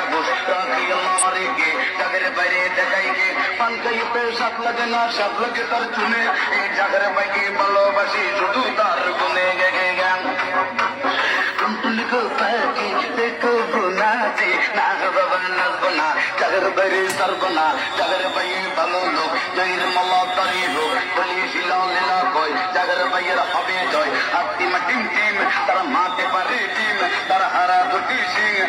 রাখি আমারে কে জাগের বাইরে দেখাই কে পাঙ্কাইতে সাপ লাগে না সাপ লাগে তার চুনে এই জাগের বাইকে ভালোবাসি শুধু তার গুনে গে গে জ্ঞান টুনটুনিকে পাখি দেখো গুনাতে না বাবা নাচবো না জাগের বাইরে ভালো লোক জয়ের মালা তারি হোক বলিয়েছিল লীলা কয় জাগের বাইয়ের হবে তারা মাতে পারে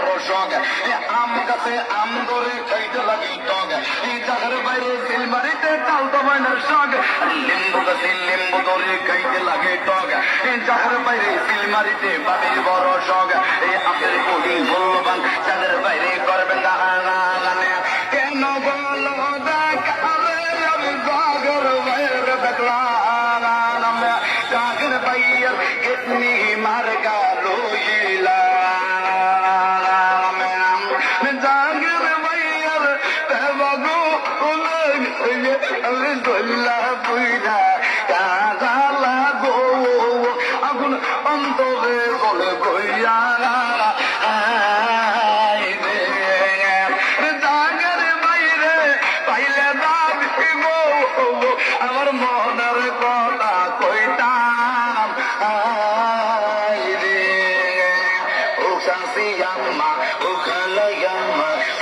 এই আম গাছে আম ধরে খাইতে লাগি টগ এই জাগার বাইরে সিলমারিতে তাল দমাইনের সগ লিম্বু গাছে লিম্বু ধরে খাইতে লাগে টগ এই জাগার বাইরে সিলমারিতে বাড়ির বড় সগ এই আমের বডি মূল্যবান যাদের আগুন অন্তরে বলে গো আমার মনের কথা কইতাম রে শান্তি আম্মা ও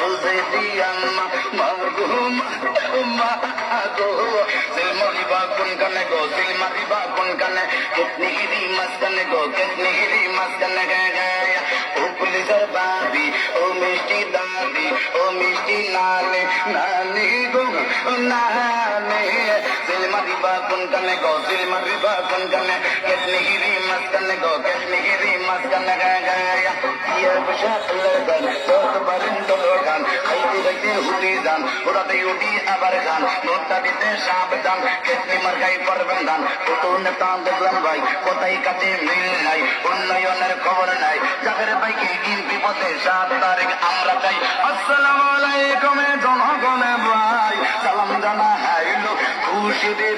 ও জেদিয়াম্মা গো সিলমরি বা কোন কানে গো সিলমারি বা কোন কানে কিতনি গিরি মাসকানে গো কিতনি গিরি মাসকানে গে গে ও মিষ্টি দাদি ও মিষ্টি নানি নানি গো নানি সিলমারি বা কোন কানে গো সিলমারি বা কোন কানে কিতনি গিরি মাসকানে গো কিতনি গিরি মাসকানে গে গে ইয়ে বসা লগন তোর বারিন্দ গান খাইতে খাইতে হুটি যান। ওরাতে উঠি আবার গান নোটটা দিতে সাবধান কেতনি মার্কাই পারবেন দান কত নেতা দেখলাম ভাই, কোথায় কাছে মিল নাই, উন্নয়নের খবর নাই। যাদের বাইকে দিন বিপদে সাত তারিখ আমরা চাই। আসসালামু আলাইকুম জনগণে ভাই। সালাম জানা হাইলো খুশিতে